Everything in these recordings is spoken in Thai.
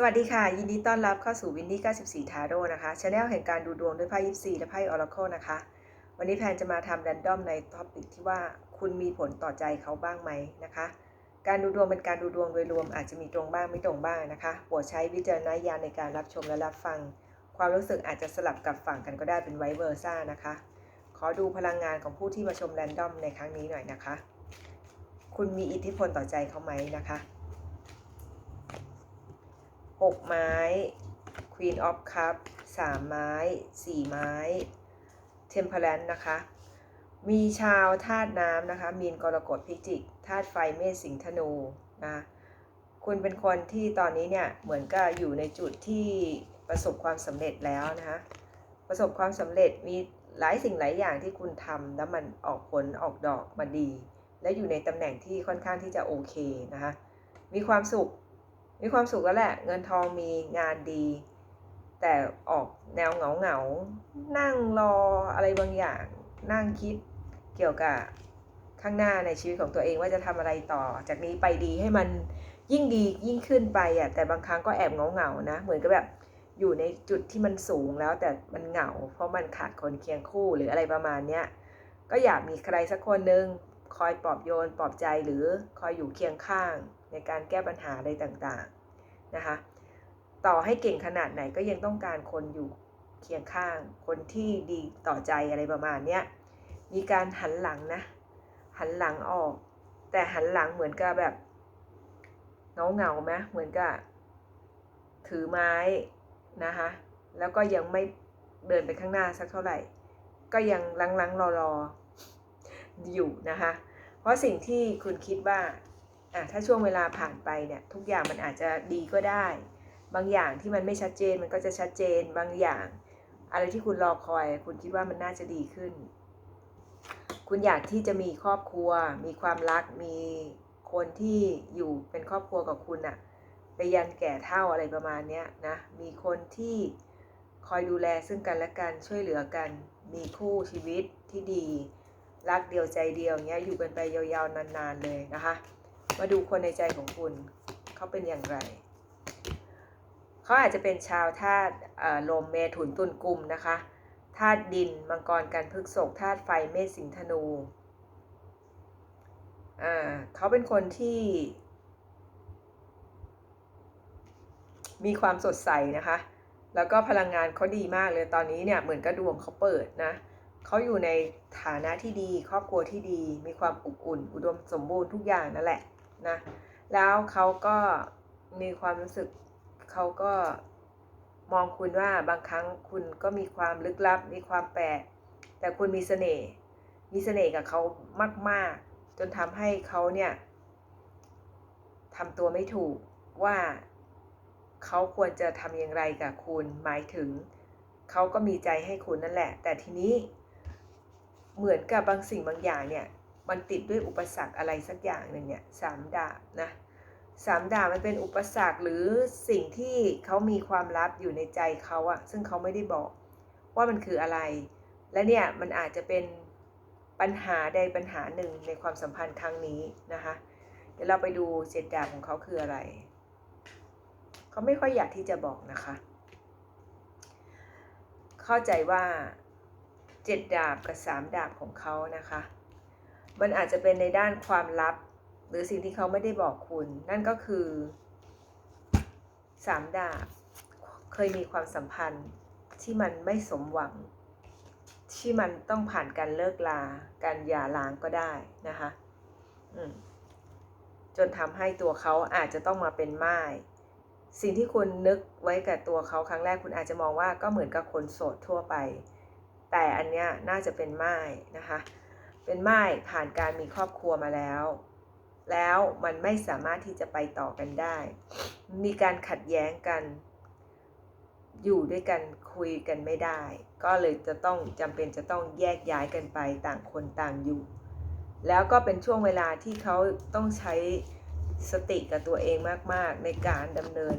สวัสดีค่ะ ยินดีต้อนรับเข้าสู่วินดี้94 ทาโร่นะคะชาแนลแห่งการดูดวงด้วยไพ่ยิปซีและไพ่ออราเคิลนะคะ วันนี้แพนจะมาทำแรนดอมในท็อปิกที่ว่าคุณมีผลต่อใจเขาบ้างไหมนะคะ การดูดวงเป็นการดูดวงโดยรวมอาจจะมีตรงบ้างไม่ตรงบ้างนะคะโปรดใช้วิจารณญาณในการรับชมและรับฟัง ความรู้สึกอาจจะสลับกับฝั่งกันก็ได้เป็นไวเวอร์ซ่านะคะ ขอดูพลังงานของผู้ที่มาชมแรนดอมในครั้งนี้หน่อยนะคะ คุณมีอิทธิพลต่อใจเขาไหมนะคะ หกไม้ Queen of Cup สามไม้สี่ไม้ Temperance นะคะ มีชาวธาตุน้ำนะคะ มีนกรกฎพิจิกธาตุไฟเมษสิงธนูนะคุณเป็นคนที่ตอนนี้เนี่ยเหมือนกับอยู่ในจุดที่ประสบความสำเร็จแล้วนะคะประสบความสำเร็จมีหลายสิ่งหลายอย่างที่คุณทำแล้วมันออกผลออกดอกมาดี และอยู่ในตำแหน่งที่ค่อนข้างที่จะโอเคนะคะมีความสุข มีความสุขแล้วแหละ เงินทองมีงานดี แต่ออกแนวเหงาเหงา นั่งรออะไรบางอย่าง นั่งคิดเกี่ยวกับข้างหน้าในชีวิตของตัวเองว่าจะทำอะไรต่อ จากนี้ไปดีให้มันยิ่งดียิ่งขึ้นไปอะแต่บางครั้งก็แอบเหงาเหงานะ เหมือนกับแบบอยู่ในจุดที่มันสูงแล้วแต่มันเหงา เพราะมันขาดคนเคียงคู่หรืออะไรประมาณเนี้ยก็อยากมีใครสักคนหนึ่งคอยปลอบโยนปลอบใจหรือคอยอยู่เคียงข้าง ในการแก้ปัญหาอะไรต่างๆนะคะ ต่อให้เก่งขนาดไหนก็ยังต้องการคนอยู่เคียงข้าง คนที่ดีต่อใจอะไรประมาณเนี้ยมีการหันหลังนะ หันหลังออก แต่หันหลังเหมือนกับแบบเงาเงาไหมเหมือนกับถือไม้นะคะแล้วก็ยังไม่เดินไปข้างหน้าสักเท่าไหร่ ก็ยังลังๆรอๆอยู่นะคะ เพราะสิ่งที่คุณคิดว่า ถ้าช่วงเวลาผ่านไปเนี่ยทุกอย่างมันอาจจะดีก็ได้ บางอย่างที่มันไม่ชัดเจนมันก็จะชัดเจนบางอย่าง อะไรที่คุณรอคอย คุณคิดว่ามันน่าจะดีขึ้น คุณอยากที่จะมีครอบครัว มีความรักมีคนที่อยู่เป็นครอบครัวกับคุณอะไปยันแก่เท่าอะไรประมาณเนี้ยนะมีคนที่คอยดูแลซึ่งกันและกันช่วยเหลือกัน มีคู่ชีวิตที่ดี รักเดียวใจเดียวเงี้ยอยู่กันไปยาวๆนานๆเลยนะคะ มาดูคนในใจของคุณ เขาเป็นอย่างไร เขาอาจจะเป็นชาวธาตุลมเมถุนตุลกุมนะคะธาตุดินมังกรกันพฤกษกธาตุไฟเมษสิงธนูอ่าเขาเป็นคนที่ มีความสดใสนะคะ แล้วก็พลังงานเขาดีมากเลยตอนนี้เนี่ยเหมือนกระดวงเขาเปิดนะเขาอยู่ในฐานะที่ดี ครอบครัวที่ดี มีความอบอุ่น อุดมสมบูรณ์ทุกอย่างนั่นแหละ นะ แล้วเขาก็มีความรู้สึกเขาก็มองคุณว่าบางครั้งคุณก็มีความลึกลับ มีความแปลก แต่คุณมีเสน่ห์ มีเสน่ห์กับเขามาก ๆ จนทำให้เขาเนี่ยทำตัวไม่ถูกว่าเขาควรจะทำอย่างไรกับคุณ หมายถึงเขาก็มีใจให้คุณนั่นแหละ แต่ทีนี้เหมือนกับบางสิ่งบางอย่างเนี่ย มันติดด้วยอุปสรรคอะไรสักอย่างหนึ่งเนี่ยสามดาบนะสามดาบมันเป็นอุปสรรคหรือสิ่งที่เขามีความลับอยู่ในใจเขาอะซึ่งเขาไม่ได้บอกว่ามันคืออะไร และเนี่ยมันอาจจะเป็นปัญหาใดปัญหาหนึ่งในความสัมพันธ์ครั้งนี้นะคะเดี๋ยวเราไปดูเจ็ดดาบของเขาคืออะไร เขาไม่ค่อยอยากที่จะบอกนะคะ เข้าใจว่าเจ็ดดาบกับสามดาบของเขานะคะ มันอาจจะเป็นในด้านความลับ หรือสิ่งที่เขาไม่ได้บอกคุณ นั่นก็คือสามดาบเคยมีความสัมพันธ์ที่มันไม่สมหวัง ที่มันต้องผ่านการเลิกลา การหย่าร้างก็ได้นะคะจนทำให้ตัวเขาอาจจะต้องมาเป็นไม่ายสิ่งที่คุณนึกไว้กับตัวเขาครั้งแรกคุณอาจจะมองว่าก็เหมือนกับคนโสดทั่วไป แต่อันเนี้ยน่าจะเป็นไม่ายนะคะ เป็นไม่ายผ่านการมีครอบครัวมาแล้ว แล้วมันไม่สามารถที่จะไปต่อกันได้ มีการขัดแย้งกัน อยู่ด้วยกันคุยกันไม่ได้ ก็เลยจะต้องจำเป็นจะต้องแยกย้ายกันไปต่างคนต่างอยู่ แล้วก็เป็นช่วงเวลาที่เขาต้องใช้สติกับตัวเองมาก ๆ ในการดำเนิน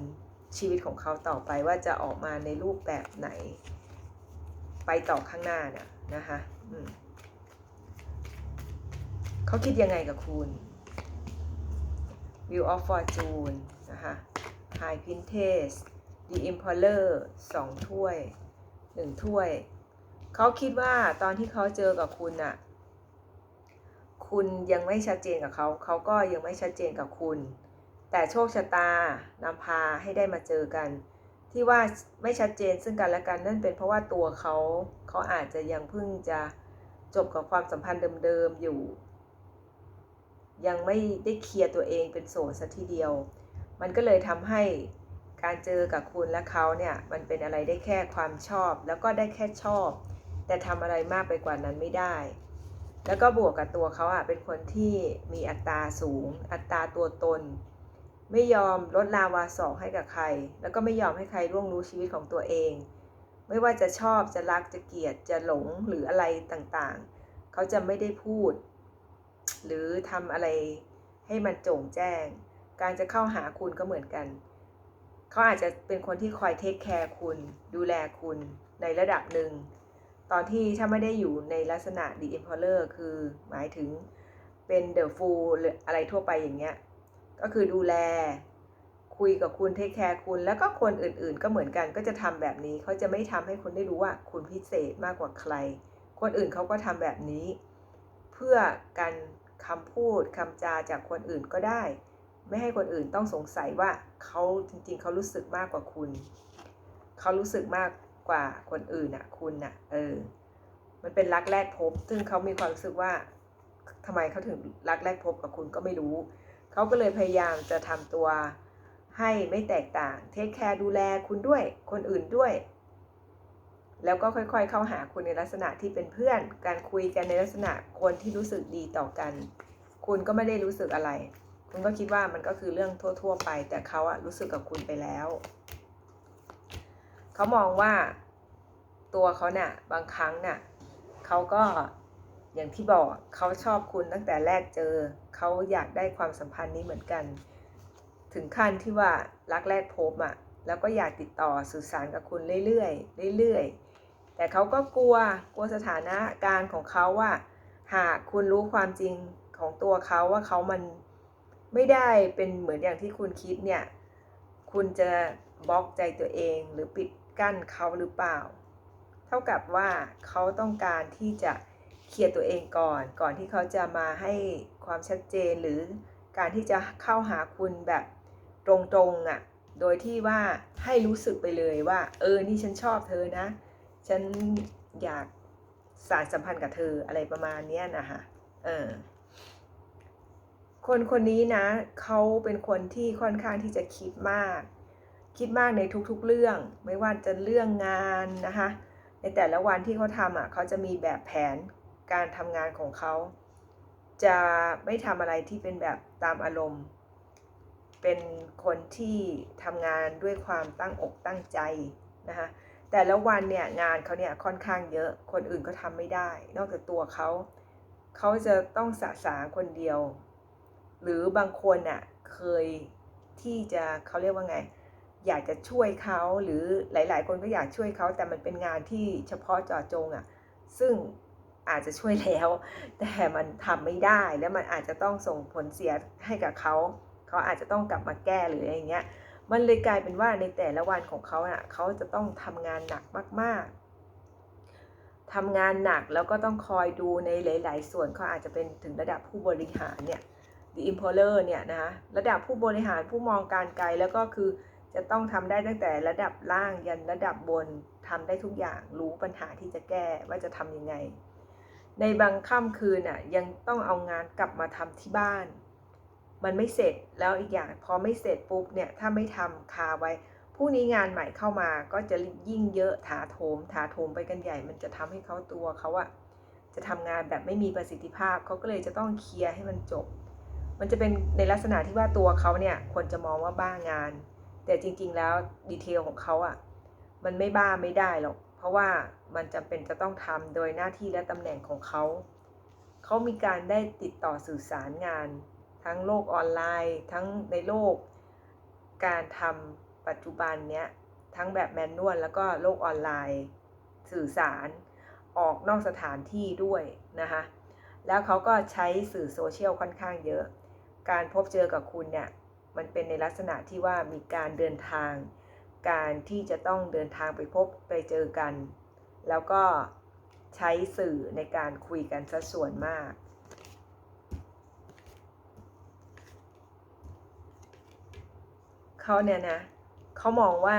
ชีวิตของเขาต่อไปว่าจะออกมาในรูปแบบไหน ไปต่อข้างหน้านะนะคะอืม เขาคิดยังไงกับคุณ View of Fortune นะคะ High Princess The Impaler 2ถ้วย1ถ้วย เขาคิดว่าตอนที่เขาเจอกับคุณน่ะคุณยังไม่ชัดเจนกับเขา เขาก็ยังไม่ชัดเจนกับคุณ แต่โชคชะตานำพาให้ได้มาเจอกัน ที่ว่าไม่ชัดเจนซึ่งกันและกันนั่นเป็นเพราะว่าตัวเขาเขาอาจจะยังเพิ่งจะจบกับความสัมพันธ์เดิมๆอยู่ ยังไม่ได้เคลียร์ตัวเองเป็นโสดสัทีเดียว มันก็เลยทำให้การเจอกับคุณและเขาเนี่ยมันเป็นอะไรได้แค่ความชอบ แล้วก็ได้แค่ชอบ แต่ทำอะไรมากไปกว่านั้นไม่ได้ แล้วก็บวกกับตัวเขาอะเป็นคนที่มีอัตราสูง อัตราตัวตน ไม่ยอมลดลาวาสอกให้กับใคร แล้วก็ไม่ยอมให้ใครร่วงรู้ชีวิตของตัวเอง ไม่ว่าจะชอบจะรักจะเกลียดจะหลงหรืออะไรต่างๆ เขาจะไม่ได้พูด หรือทำอะไรให้มันโจ่งแจ้ง การจะเข้าหาคุณก็เหมือนกัน เขาอาจจะเป็นคนที่คอยเทคแคร์คุณ ดูแลคุณในระดับหนึ่ง ตอนที่ถ้าไม่ได้อยู่ในลักษณะ The Emperor คือหมายถึงเป็น The Fool หรืออะไรทั่วไปอย่างเงี้ย ก็คือดูแลคุยกับคุณเทคแคร์คุณแล้วก็คนอื่นๆ ก็เหมือนกันก็จะทำแบบนี้ เขาจะไม่ทำให้คุณได้รู้ว่าคุณพิเศษมากกว่าใคร คนอื่นเขาก็ทำแบบนี้ เพื่อการ คำพูดคำจาจากคนอื่นก็ได้ ไม่ให้คนอื่นต้องสงสัยว่าเขาจริงๆ เขารู้สึกมากกว่าคุณ เขารู้สึกมากกว่าคนอื่นน่ะ คุณน่ะ เออ มันเป็นรักแรกพบ ซึ่งเขามีความรู้สึกว่าทำไมเขาถึงรักแรกพบกับคุณก็ไม่รู้ เขาก็เลยพยายามจะทำตัวให้ไม่แตกต่าง เทคแคร์ดูแลคุณด้วย คนอื่นด้วย แล้วก็ค่อยๆ เข้าหาคุณในลักษณะที่เป็นเพื่อน การคุยกันในลักษณะคนที่รู้สึกดีต่อกัน คุณก็ไม่ได้รู้สึกอะไร คุณก็คิดว่ามันก็คือเรื่องทั่ว ๆ ไป แต่เขาอะรู้สึกกับคุณไปแล้ว เขามองว่าตัวเขาเนี่ยบางครั้งเนี่ยเขาก็อย่างที่บอกเขาชอบคุณตั้งแต่แรกเจอ เขาอยากได้ความสัมพันธ์นี้เหมือนกัน ถึงขั้นที่ว่ารักแรกพบอะแล้วก็อยากติดต่อสื่อสารกับคุณเรื่อยๆ เรื่อยๆ แต่เขาก็กลัวกลัวสถานะการของเขาว่า หากคุณรู้ความจริงของตัวเขาว่าเขามันไม่ได้เป็นเหมือนอย่างที่คุณคิดเนี่ยคุณจะบล็อกใจตัวเองหรือปิดกั้นเขาหรือเปล่า เท่ากับว่าเขาต้องการที่จะเคลียร์ตัวเองก่อน ก่อนที่เขาจะมาให้ความชัดเจนหรือการที่จะเข้าหาคุณแบบตรงๆอะ่ะ โดยที่ว่าให้รู้สึกไปเลยว่า เออ นี่ฉันชอบเธอนะ ฉันอยากสารสัมพันธ์กับเธออะไรประมาณเนี้ยนะคะเออคนคนนี้นะเขาเป็นคนที่ค่อนข้างที่จะคิดมาก คิดมากในทุกๆเรื่อง ไม่ว่าจะเรื่องงานนะคะ ในแต่ละวันที่เขาทำอะเขาจะมีแบบแผนการทำงานของเขาจะไม่ทำอะไรที่เป็นแบบตามอารมณ์ เป็นคนที่ทำงานด้วยความตั้งอกตั้งใจนะคะ แต่ละวันเนี่ยงานเขาเนี่ยค่อนข้างเยอะคนอื่นก็ทำไม่ได้ นอกจากตัวเขาเขาจะต้องสะสางคนเดียว หรือบางคนน่ะเคยที่จะเขาเรียกว่าไง อยากจะช่วยเขาหรือหลาย ๆ คนก็อยากช่วยเขาแต่มันเป็นงานที่เฉพาะเจาะจงอะ่ะซึ่งอาจจะช่วยแล้ว แต่มันทำไม่ได้แล้วมันอาจจะต้องส่งผลเสียให้กับเขา เขาอาจจะต้องกลับมาแก้หรืออะไรเงี้ย มันเลยกลายเป็นว่าในแต่ละวันของเขาอะเขาจะต้องทำงานหนักมาก ๆทำงานหนักแล้วก็ต้องคอยดูในหลาย ๆ ส่วนเขาอาจจะเป็นถึงระดับผู้บริหารเนี่ย The Imperial เนี่ยนะคะระดับผู้บริหารผู้มองการไกลแล้วก็คือจะต้องทำได้ตั้งแต่ระดับล่างยันระดับบนทำได้ทุกอย่างรู้ปัญหาที่จะแก้ว่าจะทำยังไง ในบางค่ำคืนอะยังต้องเอางานกลับมาทำที่บ้าน มันไม่เสร็จแล้วอีกอย่างพอไม่เสร็จปุ๊บเนี่ยถ้าไม่ทำคาไว้พรุ่งนี้งานใหม่เข้ามาก็จะยิ่งเยอะถาโถมถาโถมไปกันใหญ่ มันจะทำให้เขาตัวเขาอะจะทำงานแบบไม่มีประสิทธิภาพเขาก็เลยจะต้องเคลียร์ให้มันจบ มันจะเป็นในลักษณะที่ว่าตัวเขาเนี่ยคนจะมองว่าบ้างาน แต่จริง ๆ แล้วดีเทลของเขาอะมันไม่บ้าไม่ได้หรอกเพราะว่ามันจำเป็นจะต้องทำโดยหน้าที่และตำแหน่งของเขา เขามีการได้ติดต่อสื่อสารงาน ทั้งโลกออนไลน์ ทั้งในโลก การทำปัจจุบันเนี้ยทั้งแบบแมนนวลแล้วก็โลกออนไลน์ สื่อสารออกนอกสถานที่ด้วยนะคะแล้วเขาก็ใช้สื่อโซเชียลค่อนข้างเยอะ การพบเจอกับคุณเนี่ยมันเป็นในลักษณะที่ว่ามีการเดินทาง การที่จะต้องเดินทางไปพบไปเจอกัน แล้วก็ใช้สื่อในการคุยกันซะส่วนมาก เขาเนี่ยนะเขามองว่า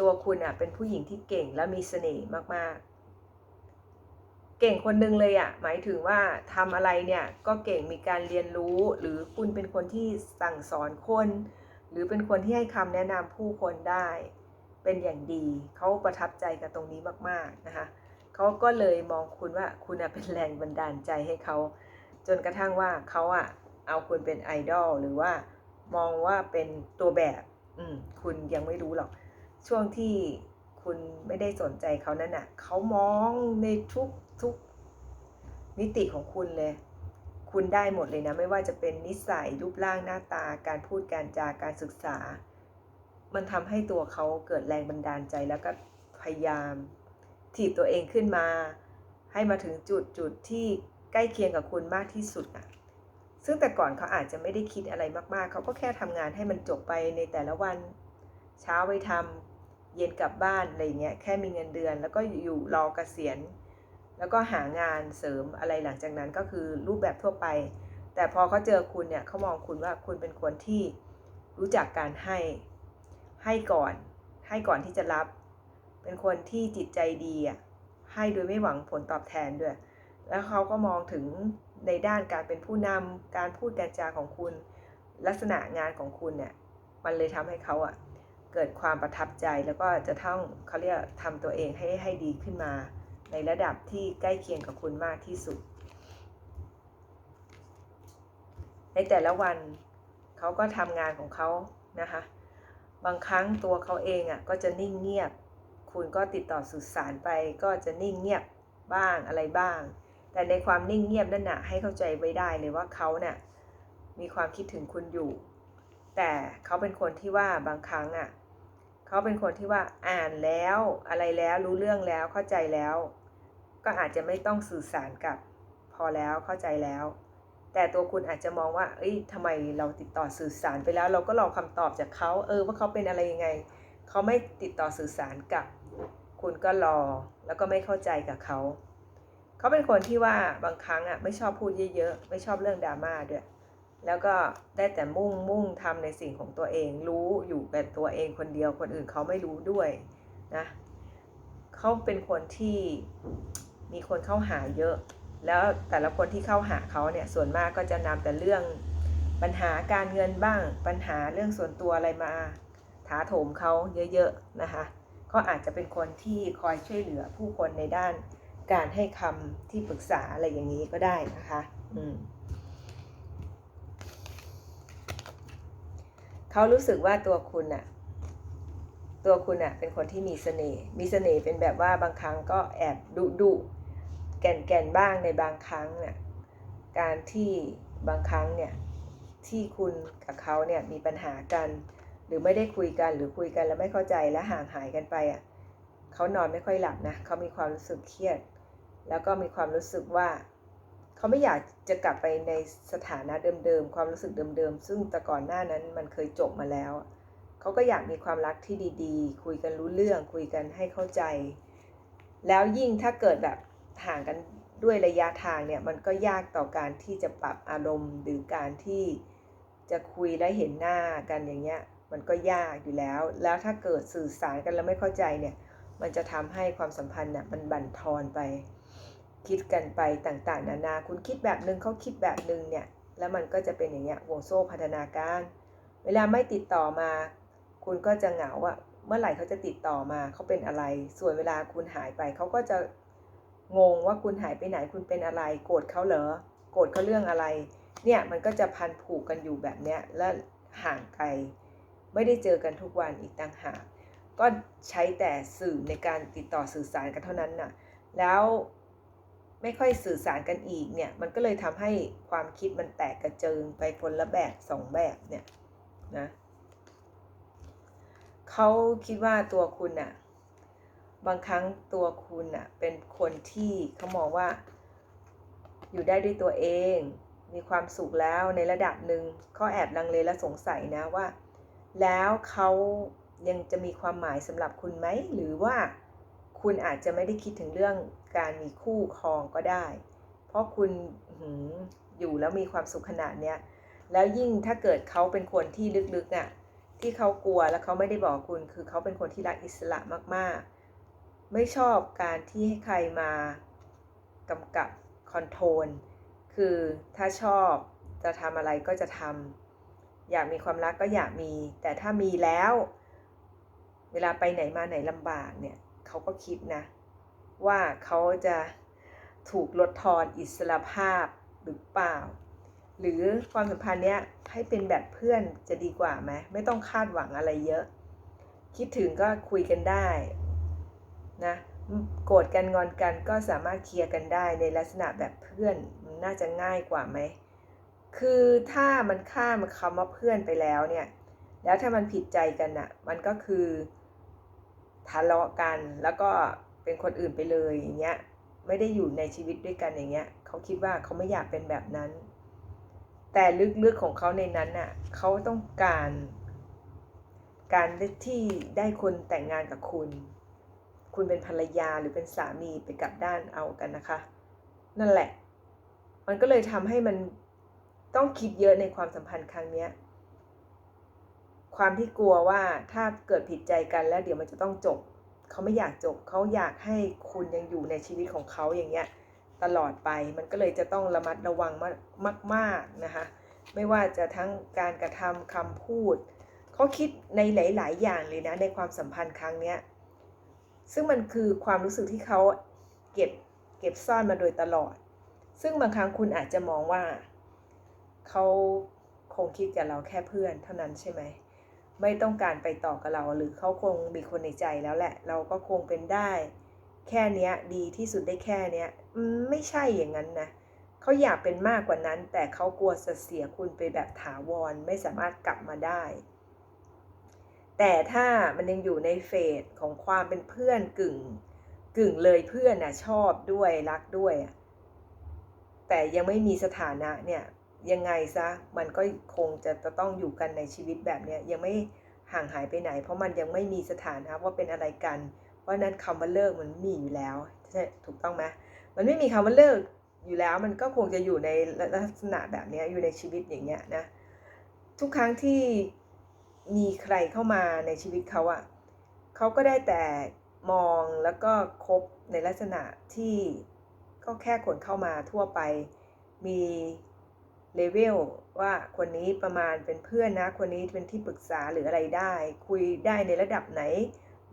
ตัวคุณอะเป็นผู้หญิงที่เก่งและมีเสน่ห์มากๆ เก่งคนหนึ่งเลยอะหมายถึงว่าทำอะไรเนี่ยก็เก่งมีการเรียนรู้ หรือคุณเป็นคนที่สั่งสอนคน หรือเป็นคนที่ให้คำแนะนำผู้คนได้เป็นอย่างดีเขาประทับใจกับตรงนี้มากๆนะคะเขาก็เลยมองคุณว่าคุณอะเป็นแรงบันดาลใจให้เขาจนกระทั่งว่าเขาอะเอาคุณเป็นไอดอลหรือว่า มองว่าเป็นตัวแบบ อืม คุณยังไม่รู้หรอก ช่วงที่คุณไม่ได้สนใจเขานั่นน่ะ เขามองในทุกทุกมิติของคุณเลย คุณได้หมดเลยนะ ไม่ว่าจะเป็นนิสัยรูปร่างหน้าตา การพูดการจาการศึกษา มันทำให้ตัวเขาเกิดแรงบันดาลใจแล้วก็พยายามถีบตัวเองขึ้นมา ให้มาถึงจุดจุดที่ใกล้เคียงกับคุณมากที่สุดอะ ซึ่งแต่ก่อนเขาอาจจะไม่ได้คิดอะไรมากๆ เขาก็แค่ทำงานให้มันจบไปในแต่ละวัน เช้าไปทำเย็นกลับบ้านอะไรเงี้ย แค่มีเงินเดือน แล้วก็อยู่รอเกษียณ แล้วก็หางานเสริมอะไรหลังจากนั้นก็คือรูปแบบทั่วไป แต่พอเขาเจอคุณเนี่ยเขามองคุณว่าคุณเป็นคนที่รู้จักการให้ ให้ก่อน ให้ก่อนที่จะรับ เป็นคนที่จิตใจดีอะ ให้โดยไม่หวังผลตอบแทนด้วย แล้วเขาก็มองถึง ในด้านการเป็นผู้นำการพูดการจาของคุณ ลักษณะงานของคุณเนี่ยมันเลยทำให้เขาอะเกิดความประทับใจแล้วก็จะต้องเขาเรียกทำตัวเองให้ให้ดีขึ้นมา ในระดับที่ใกล้เคียงกับคุณมากที่สุด ในแต่ละวันเขาก็ทำงานของเขานะคะ บางครั้งตัวเขาเองอะก็จะนิ่งเงียบ คุณก็ติดต่อสื่อสารไป ก็จะนิ่งเงียบบ้างอะไรบ้าง แต่ในความนิ่งเงียบนั่นน่ะให้เข้าใจไว้ได้เลยว่าเขาเนี่ยมีความคิดถึงคุณอยู่ แต่เขาเป็นคนที่ว่าบางครั้งอะเขาเป็นคนที่ว่าอ่านแล้วอะไรแล้วรู้เรื่องแล้วเข้าใจแล้ว ก็อาจจะไม่ต้องสื่อสารกับพอแล้วเข้าใจแล้ว แต่ตัวคุณอาจจะมองว่า เอ้ยทำไมเราติดต่อสื่อสารไปแล้ว เราก็รอคำตอบจากเขาเออว่าเขาเป็นอะไรยังไงเขาไม่ติดต่อสื่อสารกับ คุณก็รอแล้วก็ไม่เข้าใจกับเขา เขาเป็นคนที่ว่าบางครั้งอะไม่ชอบพูดเยอะๆไม่ชอบเรื่องดราม่าด้วย แล้วก็ได้แต่มุ่งมุ่งทำในสิ่งของตัวเอง รู้อยู่แต่ตัวเองคนเดียวคนอื่นเขาไม่รู้ด้วยนะเขาเป็นคนที่มีคนเข้าหาเยอะ แล้วแต่ละคนที่เข้าหาเขาเนี่ยส่วนมากก็จะนำแต่เรื่องปัญหาการเงินบ้าง ปัญหาเรื่องส่วนตัวอะไรมาถาโถมเขาเยอะๆนะคะก็อาจจะเป็นคนที่คอยช่วยเหลือผู้คนในด้าน การให้คำที่ปรึกษาอะไรอย่างนี้ก็ได้นะคะอืมเขารู้สึกว่าตัวคุณน่ะตัวคุณน่ะเป็นคนที่มีเสน่ห์มีเสน่ห์เป็นแบบว่าบางครั้งก็แอบดุดุแก่นแก่นบ้างในบางครั้งเนี่ยการที่บางครั้งเนี่ยที่คุณกับเขาเนี่ยมีปัญหากัน หรือไม่ได้คุยกันหรือคุยกันแล้วไม่เข้าใจและห่างหายกันไปอะเขานอนไม่ค่อยหลับนะเขามีความรู้สึกเครียด แล้วก็มีความรู้สึกว่า เขาไม่อยากจะกลับไปในสถานะเดิมๆ ความรู้สึกเดิมๆ ซึ่งแต่ก่อนหน้านั้นมันเคยจบมาแล้ว เขาก็อยากมีความรักที่ดีๆ คุยกันรู้เรื่อง คุยกันให้เข้าใจ แล้วยิ่งถ้าเกิดแบบห่างกันด้วยระยะทางเนี่ยมันก็ยากต่อการที่จะปรับอารมณ์ หรือการที่จะคุยและเห็นหน้ากันอย่างเงี้ยมันก็ยากอยู่แล้ว แล้วถ้าเกิดสื่อสารกันแล้วไม่เข้าใจเนี่ย มันจะทำให้ความสัมพันธ์เนี่ยมันบั่นทอนไป คิดกันไปต่างๆ นานา คุณคิดแบบนึงเขาคิดแบบนึงเนี่ย แล้วมันก็จะเป็นอย่างเงี้ยห่วงโซ่พัฒนาการ เวลาไม่ติดต่อมา คุณก็จะเหงาว่าเมื่อไหร่เขาจะติดต่อมาเขาเป็นอะไร ส่วนเวลาคุณหายไปเขาก็จะงงว่าคุณหายไปไหนคุณเป็นอะไร โกรธเขาเหรอโกรธเขาเรื่องอะไร เนี่ยมันก็จะพันผูกกันอยู่แบบเนี้ยแล้วห่างไกล ไม่ได้เจอกันทุกวันอีกต่างหากก็ใช้แต่สื่อในการติดต่อสื่อสารกันเท่านั้นน่ะ แล้ว ไม่ค่อยสื่อสารกันอีกเนี่ยมันก็เลยทำให้ความคิดมันแตกกระเจิงไปคนละแบบสองแบบเนี่ยนะเขาคิดว่าตัวคุณน่ะบางครั้งตัวคุณน่ะเป็นคนที่เขามองว่า อยู่ได้ด้วยตัวเอง มีความสุขแล้วในระดับหนึ่งเขาแอบลังเลและสงสัยนะว่า แล้วเขายังจะมีความหมายสำหรับคุณไหมหรือว่า คุณอาจจะไม่ได้คิดถึงเรื่องการมีคู่ครองก็ได้ เพราะคุณอยู่แล้วมีความสุขขนาดเนี้ยแล้วยิ่งถ้าเกิดเขาเป็นคนที่ลึกๆอะที่เขากลัวแล้วเขาไม่ได้บอกคุณ คือเขาเป็นคนที่รักอิสระมากๆ ไม่ชอบการที่ให้ใครมากำกับคอนโทรลคือถ้าชอบจะทำอะไรก็จะทำอยากมีความรักก็อยากมี แต่ถ้ามีแล้ว เวลาไปไหนมาไหนลำบากเนี่ย เขาก็คิดนะ ว่าเขาจะถูกลดทอนอิสรภาพหรือเปล่า หรือความสัมพันธ์เนี้ยให้เป็นแบบเพื่อนจะดีกว่าไหมไม่ต้องคาดหวังอะไรเยอะ คิดถึงก็คุยกันได้นะโกรธกันงอนกันก็สามารถเคลียร์กันได้ในลักษณะแบบเพื่อนมันน่าจะง่ายกว่าไหม คือถ้ามันข้ามคำว่าเพื่อนไปแล้วเนี่ย แล้วถ้ามันผิดใจกันอะ่ะ มันก็คือ ทะเลาะกัน แล้วก็เป็นคนอื่นไปเลยอย่างเงี้ยไม่ได้อยู่ในชีวิตด้วยกันอย่างเงี้ยเขาคิดว่าเขาไม่อยากเป็นแบบนั้น แต่ลึกๆของเขาในนั้นน่ะเขาต้องการ การที่ได้คนแต่งงานกับคุณ คุณเป็นภรรยาหรือเป็นสามีไปกลับด้านเอากันนะคะ นั่นแหละ มันก็เลยทำให้มันต้องคิดเยอะในความสัมพันธ์ครั้งเนี้ย ความที่กลัวว่าถ้าเกิดผิดใจกันแล้วเดี๋ยวมันจะต้องจบ เขาไม่อยากจบ เขาอยากให้คุณยังอยู่ในชีวิตของเขาอย่างเงี้ยตลอดไปมันก็เลยจะต้องระมัดระวังมากมากๆนะคะไม่ว่าจะทั้งการกระทำคำพูด เขาคิดในหลาย ๆ อย่างเลยนะในความสัมพันธ์ครั้งเนี้ยซึ่งมันคือความรู้สึกที่เขาเก็บเก็บซ่อนมาโดยตลอด ซึ่งบางครั้งคุณอาจจะมองว่า เขาคงคิดกับเราแค่เพื่อนเท่านั้นใช่ไหม ไม่ต้องการไปต่อกับเรา หรือเขาคงมีคนในใจแล้วแหละ เราก็คงเป็นได้ แค่เนี้ยดีที่สุดได้แค่เนี้ยไม่ใช่อย่างนั้นนะเขาอยากเป็นมากกว่านั้น แต่เขากลัวจะเสียคุณไปแบบถาวรไม่สามารถกลับมาได้ แต่ถ้ามันยังอยู่ในเฟสของความเป็นเพื่อนกึ่ง กึ่งเลยเพื่อนนะชอบด้วยรักด้วย แต่ยังไม่มีสถานะเนี่ยยังไงซะ มันก็คงจะจะต้องอยู่กันในชีวิตแบบเนี้ยยังไม่ ห่างหายไปไหน เพราะมันยังไม่มีสถานะว่าเป็นอะไรกัน เพราะนั้นคำว่าเลิกมันมีอยู่แล้วใช่ถูกต้องไหมมันไม่มีคำว่าเลิกอยู่แล้วมันก็คงจะอยู่ในลักษณะแบบนี้อยู่ในชีวิตอย่างเงี้ยนะทุกครั้งที่มีใครเข้ามาในชีวิตเขาอะเขาก็ได้แต่มองแล้วก็คบในลักษณะที่ก็แค่คนเข้ามาทั่วไป มี เลเวลว่าคนนี้ประมาณเป็นเพื่อนนะ คนนี้เป็นที่ปรึกษาหรืออะไรได้ คุยได้ในระดับไหน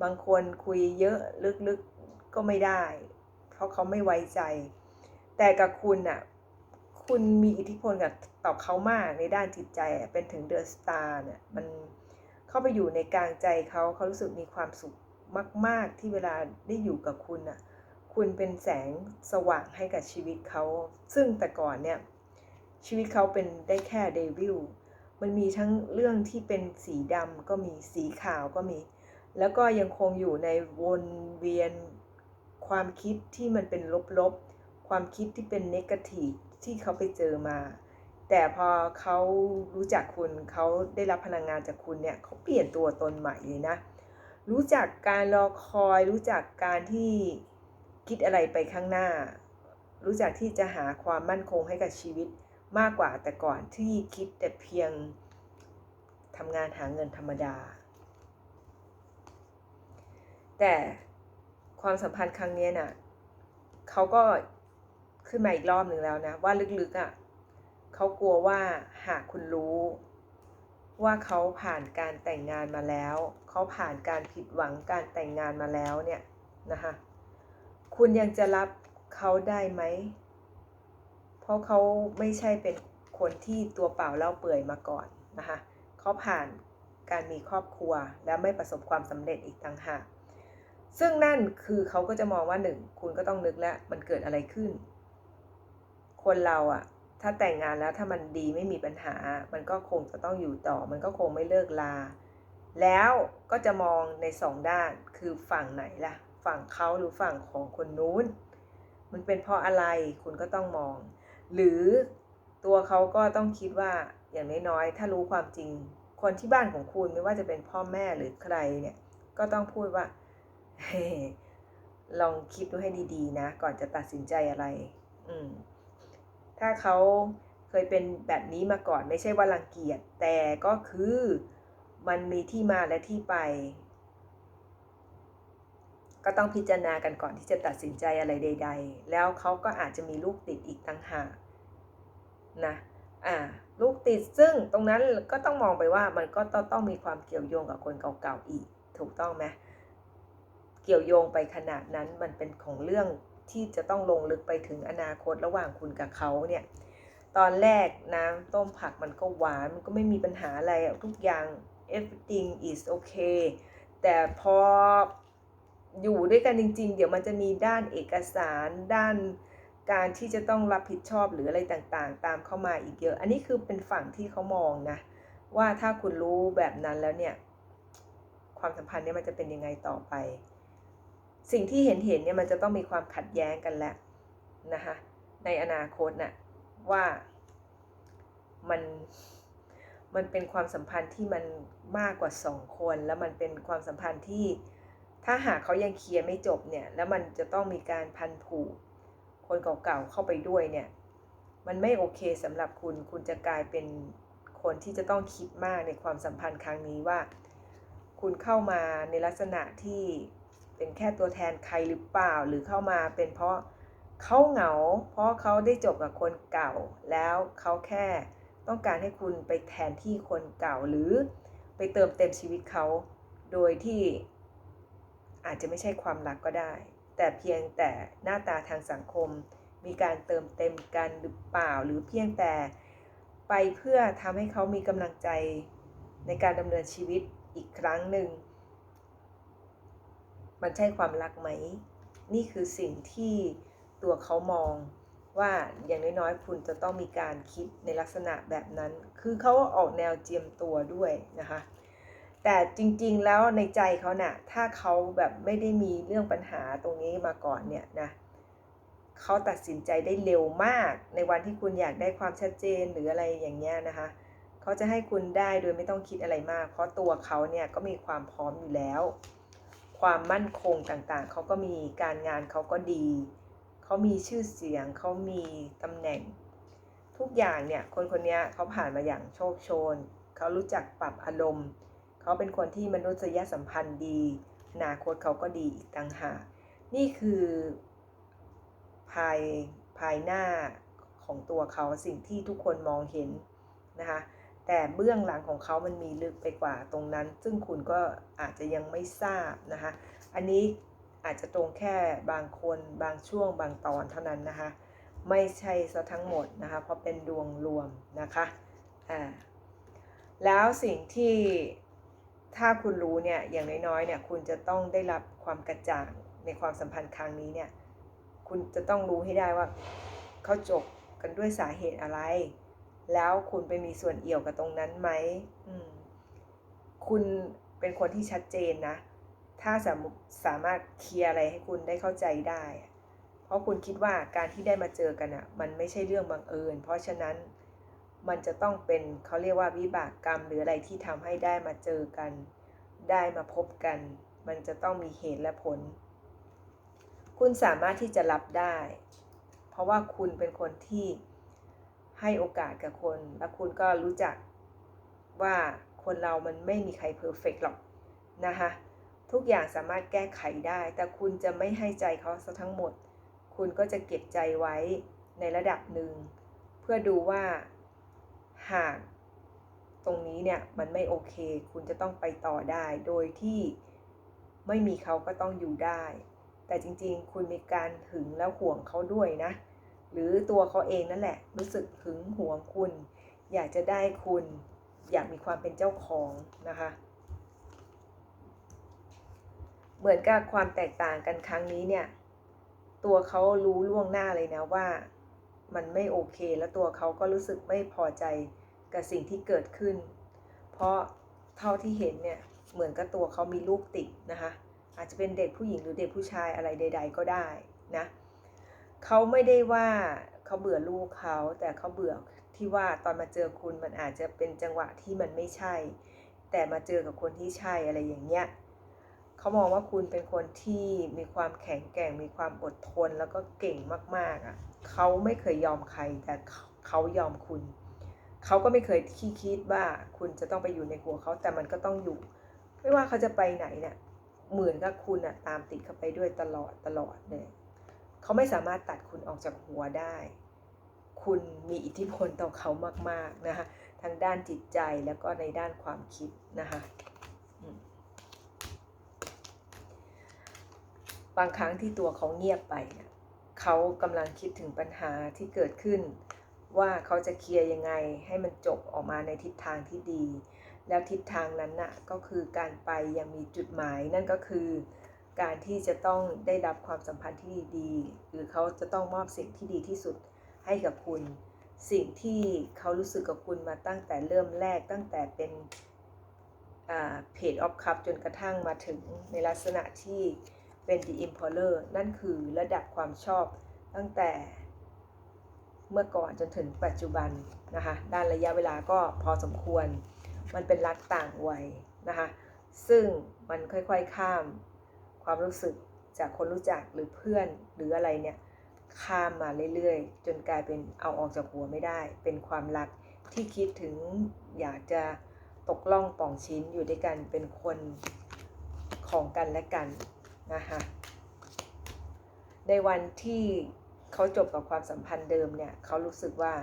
บางคนคุยเยอะลึกๆก็ไม่ได้ เพราะเขาไม่ไว้ใจ แต่กับคุณน่ะคุณมีอิทธิพลกับต่อเขามากในด้านจิตใจเป็นถึงเดอะสตาร์เนี่ยมันเข้าไปอยู่ในกลางใจเขาเขารู้สึกมีความสุขมาก ๆ ที่เวลาได้อยู่กับคุณน่ะคุณเป็นแสงสว่างให้กับชีวิตเขา ซึ่งแต่ก่อนเนี่ย ชีวิตเขาเป็นได้แค่เดวิลมันมีทั้งเรื่องที่เป็นสีดำก็มีสีขาวก็มี แล้วก็ยังคงอยู่ในวนเวียนความคิดที่มันเป็นลบๆ ความคิดที่เป็นเนกาทีฟที่เขาไปเจอมา แต่พอเขารู้จักคุณเขาได้รับพลังงานจากคุณเนี่ยเขาเปลี่ยนตัวตนใหม่เลยนะ รู้จักการรอคอย รู้จักการที่คิดอะไรไปข้างหน้า รู้จักที่จะหาความมั่นคงให้กับชีวิต มากกว่าแต่ก่อนที่คิดแต่เพียงทำงานหาเงินธรรมดา แต่ความสัมพันธ์ครั้งนี้น่ะเขาก็ขึ้นมาอีกรอบหนึ่งแล้วนะ ว่าลึกๆอะ่ะเขากลัวว่าหากคุณรู้ว่าเขาผ่านการแต่งงานมาแล้ว เขาผ่านการผิดหวังการแต่งงานมาแล้วเนี่ยนะคะ คุณยังจะรับเขาได้ไหม เพราะเขาไม่ใช่เป็นคนที่ตัวเปล่าเล่าเปื่อยมาก่อนนะคะเขาผ่านการมีครอบครัวแล้วไม่ประสบความสำเร็จอีกต่างหากซึ่งนั่นคือเขาก็จะมองว่าหนึ่งคุณก็ต้องนึกแล้วมันเกิดอะไรขึ้น คนเราอะถ้าแต่งงานแล้วถ้ามันดีไม่มีปัญหา มันก็คงจะต้องอยู่ต่อ มันก็คงไม่เลิกลา แล้วก็จะมองในสองด้านคือฝั่งไหนล่ะ ฝั่งเขาหรือฝั่งของคนนู้น มันเป็นเพราะอะไรคุณก็ต้องมอง หรือตัวเขาก็ต้องคิดว่าอย่างน้อยๆถ้ารู้ความจริง คนที่บ้านของคุณไม่ว่าจะเป็นพ่อแม่หรือใครเนี่ยก็ต้องพูดว่าลองคิดดูให้ดีๆ นะ ก่อนจะตัดสินใจอะไร อืม ถ้าเขาเคยเป็นแบบนี้มาก่อนไม่ใช่ว่ารังเกียจแต่ก็คือมันมีที่มาและที่ไป ก็ต้องพิจารณากันก่อนที่จะตัดสินใจอะไรใด ๆ แล้วเขาก็อาจจะมีลูกติดอีกต่างหากนะอ่าลูกติดซึ่งตรงนั้นก็ต้องมองไปว่ามันก็ต้องมีความเกี่ยวโยงกับคนเก่าๆอีก ถูกต้องไหมเกี่ยวโยงไปขนาดนั้นมันเป็นของเรื่องที่จะต้องลงลึกไปถึงอนาคตระหว่างคุณกับเขาเนี่ยตอนแรกน้ำต้มผักมันก็หวานมันก็ไม่มีปัญหาอะไรทุกอย่าง everything is okay แต่พอ อยู่ด้วยกันจริง ๆ เดี๋ยวมันจะมีด้านเอกสารด้านการที่จะต้องรับผิดชอบหรืออะไรต่างๆ ตามเข้ามาอีกเยอะ อันนี้คือเป็นฝั่งที่เขามองนะว่าถ้าคุณรู้แบบนั้นแล้วเนี่ย ความสัมพันธ์เนี่ยมันจะเป็นยังไงต่อไป สิ่งที่เห็นเห็นเนี่ยมันจะต้องมีความขัดแย้งกันแหละนะคะในอนาคตน่ะว่ามันมันเป็นความสัมพันธ์ที่มันมากกว่าสองคน แล้วมันเป็นความสัมพันธ์ที่ ถ้าหากเขายังเคลียร์ไม่จบเนี่ย แล้วมันจะต้องมีการพันผูกคนเก่าๆเข้าไปด้วยเนี่ย มันไม่โอเคสำหรับคุณ คุณจะกลายเป็นคนที่จะต้องคิดมากในความสัมพันธ์ครั้งนี้ว่า คุณเข้ามาในลักษณะที่เป็นแค่ตัวแทนใครหรือเปล่า หรือเข้ามาเป็นเพราะเขาเหงา เพราะเขาได้จบกับคนเก่า แล้วเขาแค่ต้องการให้คุณไปแทนที่คนเก่าหรือไปเติมเต็มชีวิตเขา โดยที่ อาจจะไม่ใช่ความรักก็ได้ แต่เพียงแต่หน้าตาทางสังคม มีการเติมเต็มกันหรือเปล่า หรือเพียงแต่ไปเพื่อทำให้เขามีกำลังใจในการดำเนินชีวิตอีกครั้งหนึ่ง มันใช่ความรักไหม นี่คือสิ่งที่ตัวเขามองว่าอย่างน้อยๆ คุณจะต้องมีการคิดในลักษณะแบบนั้น คือเขาออกแนวเจียมตัวด้วยนะคะ แต่จริงๆแล้วในใจเขาเนะ่ะถ้าเขาแบบไม่ได้มีเรื่องปัญหาตรงนี้มาก่อนเนี่ยนะเขาตัดสินใจได้เร็วมาก ในวันที่คุณอยากได้ความชัดเจนหรืออะไรอย่างเงี้ยนะคะเขาจะให้คุณได้โดยไม่ต้องคิดอะไรมาก เพราะตัวเขาเนี่ยก็มีความพร้อมอยู่แล้ว ความมั่นคงต่างๆเขาก็มีการงานเขาก็ดีเขามีชื่อเสียงเขามีตำแหน่ง ทุกอย่างเนี่ยคนคนนี้เขาผ่านมาอย่างโชคโชนเขารู้จักปรับอารมณ์ เขาเป็นคนที่มนุษยสัมพันธ์ดีอนาคตเขาก็ดีอีกต่างหากนี่คือภายภายหน้าของตัวเขาสิ่งที่ทุกคนมองเห็นนะคะแต่เบื้องหลังของเขามันมีลึกไปกว่าตรงนั้น ซึ่งคุณก็อาจจะยังไม่ทราบนะคะอันนี้อาจจะตรงแค่บางคนบางช่วงบางตอนเท่านั้นนะคะไม่ใช่ซะทั้งหมดนะคะเพราะเป็นดวงรวมนะคะอ่าแล้วสิ่งที่ ถ้าคุณรู้เนี่ยอย่างน้อยๆเนี่ยคุณจะต้องได้รับความกระจ่างในความสัมพันธ์ครั้งนี้เนี่ยคุณจะต้องรู้ให้ได้ว่าเขาจบกันด้วยสาเหตุอะไร แล้วคุณไปมีส่วนเอี่ยวกับตรงนั้นไหมคุณเป็นคนที่ชัดเจนนะ ถ้าสามสามารถเคลียร์อะไรให้คุณได้เข้าใจได้ เพราะคุณคิดว่าการที่ได้มาเจอกันอะมันไม่ใช่เรื่องบังเอิญ เพราะฉะนั้น มันจะต้องเป็นเขาเรียกว่าวิบากกรรม หรืออะไรที่ทำให้ได้มาเจอกัน ได้มาพบกัน มันจะต้องมีเหตุและผล คุณสามารถที่จะรับได้ เพราะว่าคุณเป็นคนที่ให้โอกาสกับคน และคุณก็รู้จักว่าคนเรามันไม่มีใครเพอร์เฟกต์หรอกนะคะทุกอย่างสามารถแก้ไขได้ แต่คุณจะไม่ให้ใจเขาซะทั้งหมด คุณก็จะเก็บใจไว้ในระดับหนึ่ง เพื่อดูว่า หากตรงนี้เนี่ยมันไม่โอเค คุณจะต้องไปต่อได้ โดยที่ไม่มีเขาก็ต้องอยู่ได้ แต่จริงๆ คุณมีการหึงแล้วห่วงเขาด้วยนะ หรือตัวเขาเองนั่นแหละ รู้สึกหึงหวงคุณ อยากจะได้คุณ อยากมีความเป็นเจ้าของนะคะ เหมือนกับความแตกต่างกันครั้งนี้เนี่ย ตัวเขารู้ล่วงหน้าเลยนะว่า มันไม่โอเค แล้วตัวเขาก็รู้สึกไม่พอใจ กับสิ่งที่เกิดขึ้น เพราะเท่าที่เห็นเนี่ยเหมือนกับตัวเขามีลูกติดนะคะ อาจจะเป็นเด็กผู้หญิงหรือเด็กผู้ชายอะไรใด ๆ ก็ได้นะเขาไม่ได้ว่าเขาเบื่อลูกเขาแต่เขาเบื่อที่ว่าตอนมาเจอคุณมันอาจจะเป็นจังหวะที่มันไม่ใช่ แต่มาเจอกับคนที่ใช่อะไรอย่างเงี้ยเขามองว่าคุณเป็นคนที่มีความแข็งแกร่งมีความอดทนแล้วก็เก่งมากๆอะเขาไม่เคยยอมใครแต่เขายอมคุณ เขาก็ไม่เคยคิดคิดว่าคุณจะต้องไปอยู่ในหัวเขาแต่มันก็ต้องอยู่ ไม่ว่าเขาจะไปไหนเนี่ยเหมือนกับคุณอะตามติดเขาไปด้วยตลอดตลอดเลยเขาไม่สามารถตัดคุณออกจากหัวได้ คุณมีอิทธิพลต่อเขามากๆนะคะทั้งด้านจิตใจแล้วก็ในด้านความคิดนะคะบางครั้งที่ตัวเขาเงียบไปเนี่ยเขากำลังคิดถึงปัญหาที่เกิดขึ้น ว่าเขาจะเคลียร์ยังไงให้มันจบออกมาในทิศทางที่ดี แล้วทิศทางนั้นน่ะก็คือการไปยังมีจุดหมายนั่นก็คือ การที่จะต้องได้รับความสัมพันธ์ที่ดีหรือเขาจะต้องมอบสิ่งที่ดีที่สุดให้กับคุณ สิ่งที่เขารู้สึกกับคุณมาตั้งแต่เริ่มแรกตั้งแต่เป็นเพจออฟคัพจนกระทั่งมาถึงในลักษณะที่เป็น The Emperor นั่นคือระดับความชอบตั้งแต่ เมื่อก่อนจนถึงปัจจุบันนะคะด้านระยะเวลาก็พอสมควร มันเป็นรักต่างวัยนะคะซึ่งมันค่อยๆข้ามความรู้สึกจากคนรู้จักหรือเพื่อนหรืออะไรเนี่ยข้ามมาเรื่อยๆ จนกลายเป็นเอาออกจากหัวไม่ได้ เป็นความรักที่คิดถึงอยากจะตกล่องป่องชิ้นอยู่ด้วยกันเป็นคนของกันและกันนะคะในวันที่ เขาจบกับความสัมพันธ์เดิมเนี่ยเขารู้สึกว่า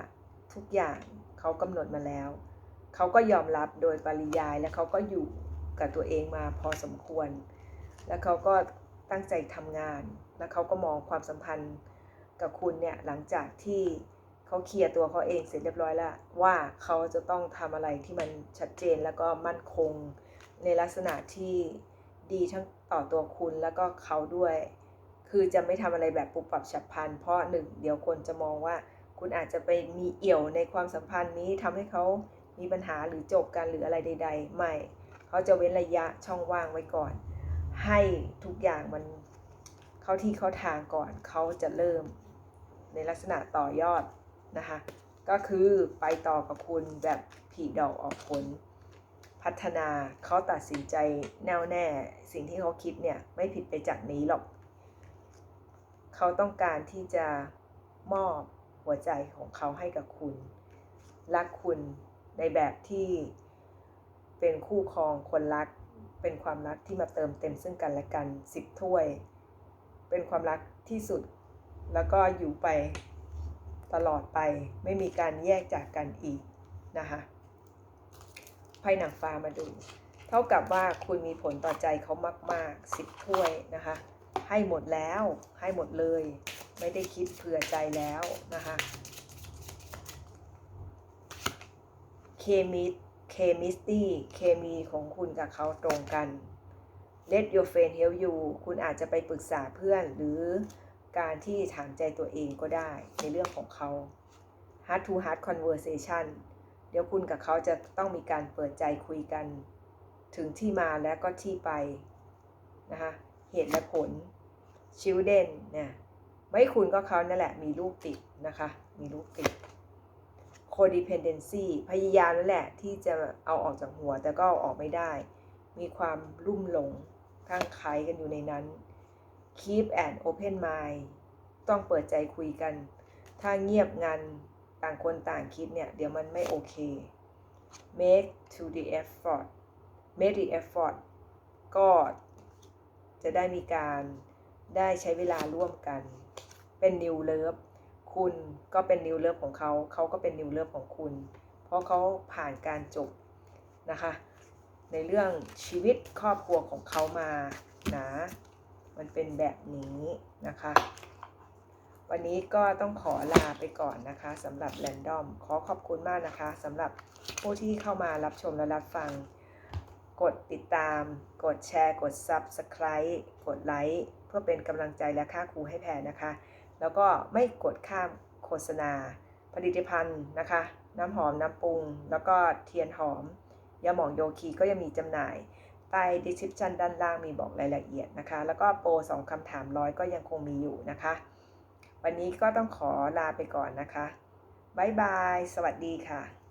ทุกอย่างเขากำหนดมาแล้ว เขาก็ยอมรับโดยปริยายและเขาก็อยู่กับตัวเองมาพอสมควร แล้วเขาก็ตั้งใจทำงาน แล้วเขาก็มองความสัมพันธ์กับคุณเนี่ยหลังจากที่เขาเคลียร์ตัวเขาเองเสร็จเรียบร้อยแล้วว่าเขาจะต้องทำอะไรที่มันชัดเจนแล้วก็มั่นคงในลักษณะที่ดีทั้งต่อตัวคุณแล้วก็เขาด้วย คือจะไม่ทำอะไรแบบปุบปับฉับพลัน เพราะหนึ่งเดี๋ยวคนจะมองว่าคุณอาจจะไปมีเอี่ยวในความสัมพันธ์นี้ทำให้เขามีปัญหาหรือจบกันหรืออะไรใด ๆ ไม่ เขาจะเว้นระยะช่องว่างไว้ก่อน ให้ทุกอย่างมันเข้าที่เข้าทางก่อน เขาจะเริ่มในลักษณะต่อยอดนะคะ ก็คือไปต่อกับคุณแบบผีดอกออกผล พัฒนาเขาตัดสินใจแน่วแน่ สิ่งที่เขาคิดเนี่ย ไม่ผิดไปจากนี้หรอก เขาต้องการที่จะมอบหัวใจของเขาให้กับคุณ รักคุณในแบบที่เป็นคู่ครองคนรัก เป็นความรักที่มาเติมเต็มซึ่งกันและกันสิบถ้วย เป็นความรักที่สุด แล้วก็อยู่ไปตลอดไปไม่มีการแยกจากกันอีกนะคะไพ่หนังฟ้ามาดู เท่ากับว่าคุณมีผลต่อใจเขามากๆสิบถ้วยนะคะ ให้หมดแล้วให้หมดเลย ไม่ได้คิดเผื่อใจแล้วนะคะเคมิเคมิสตี้เคมีของคุณกับเขาตรงกัน Let your friend help you คุณอาจจะไปปรึกษาเพื่อน หรือการที่ถามใจตัวเองก็ได้ในเรื่องของเขา Heart to Heart Conversation ดี๋ยวคุณกับเขาจะต้องมีการเปิดใจคุยกัน ถึงที่มาและก็ที่ไปนะคะเหตุและผล ชิลเดนเนี่ยไม่คุณก็เขานั่นแหละ มีลูกติดนะคะ มีลูกติด codependency พยายามนั่นแหละที่จะเอาออกจากหัวแต่ก็เอาออกไม่ได้ มีความรุ่มหลงข้างใครกันอยู่ในนั้น keep an open mind ต้องเปิดใจคุยกัน ถ้าเงียบงันต่างคนต่างคิดเนี่ย เดี๋ยวมันไม่โอเค make to the effort make the effort ก็จะได้มีการ ได้ใช้เวลาร่วมกัน เป็น new love คุณก็เป็น new love ของเขา เขาก็เป็น new love ของคุณ เพราะเขาผ่านการจบนะคะ ในเรื่องชีวิตครอบครัวของเขามานะมันเป็นแบบนี้นะคะ วันนี้ก็ต้องขอลาไปก่อนนะคะสำหรับแรนดอม ขอขอบคุณมากนะคะสำหรับผู้ที่เข้ามารับชมและรับฟัง กดติดตาม กดแชร์ กด Subscribe กดไลค์ พื่อเป็นกำลังใจและค่าครูให้แพรนะคะ แล้วก็ไม่กดข้ามโฆษณา ผลิตภัณฑ์นะคะ น้ำหอมน้ำปรุง แล้วก็เทียนหอมยาหมองโยคีก็ยังมีจำหน่ายใต้ description ด้านล่างมีบอกรายละเอียดนะคะ แล้วก็โปร2คำถามร้อยก็ยังคงมีอยู่นะคะ วันนี้ก็ต้องขอลาไปก่อนนะคะบายบาย สวัสดีค่ะ